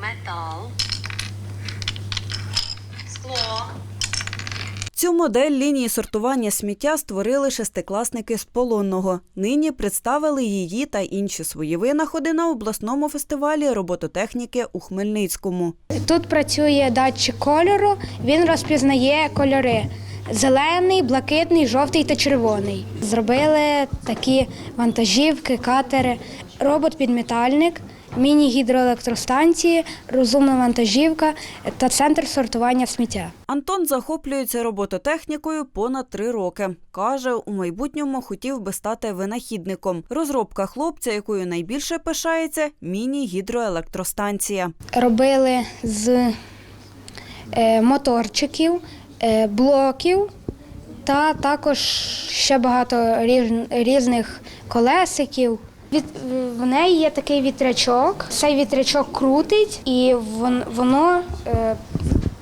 метал, скло, Цю модель лінії сортування сміття створили шестикласники з полонного. Нині представили її та інші свої винаходи на обласному фестивалі робототехніки у Хмельницькому. Тут працює датчик кольору, він розпізнає кольори: зелений, блакитний, жовтий та червоний. Зробили такі вантажівки, катери, робот-підмітальник, міні-гідроелектростанції, розумна вантажівка та центр сортування сміття. Антон захоплюється робототехнікою понад три роки. Каже, у майбутньому хотів би стати винахідником. Розробка хлопця, якою найбільше пишається, міні-гідроелектростанція. Робили з е, моторчиків, е, блоків та також ще багато різних колесиків. Від, в неї є такий вітрячок. Цей вітрячок крутить і вон- воно е,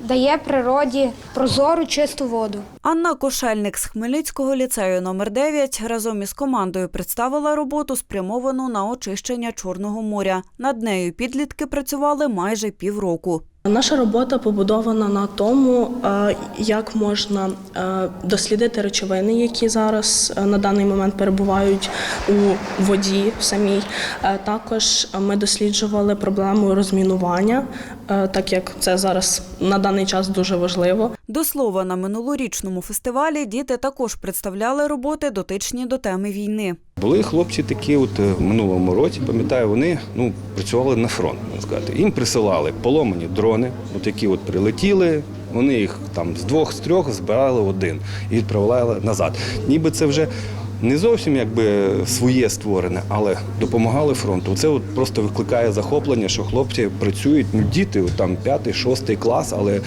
дає природі прозору чисту воду. Анна Кошельник з Хмельницького ліцею номер 9 разом із командою представила роботу, спрямовану на очищення Чорного моря. Над нею підлітки працювали майже півроку. Наша робота побудована на тому, е, як можна е, дослідити речовини, які зараз е, на даний момент перебувають у воді самій. Е, Також ми досліджували проблему розмінування, так як це зараз на даний час дуже важливо. До слова, на минулорічному фестивалі діти також представляли роботи, дотичні до теми війни. Були хлопці такі, от е, в минулому році, пам'ятаю, вони ну, працювали на фронт, можна сказати. Їм присилали поломані дрони, от які от прилетіли, вони їх там з двох, з трьох збирали один і відправляли назад. Ніби це вже не зовсім якби своє створене, але допомагали фронту. Це от просто викликає захоплення, що хлопці працюють, ну, діти от там п'ятий, шостий клас, але е,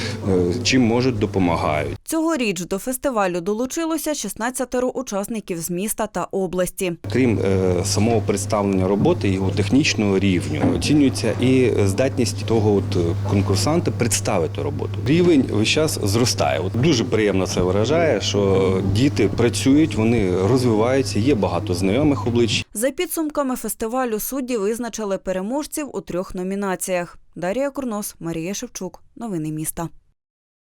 чим можуть допомагають. Цьогоріч до фестивалю долучилося 16 учасників з міста та області. Крім е, самого представлення роботи, його технічного рівню оцінюється і здатність того от е, конкурсанта представити роботу. Рівень весь час зростає. От дуже приємно це вражає, що діти працюють, вони розвиваються. Є багато знайомих облич. За підсумками фестивалю судді визначили переможців у трьох номінаціях. Дар'я Курнос, Марія Шевчук. Новини міста.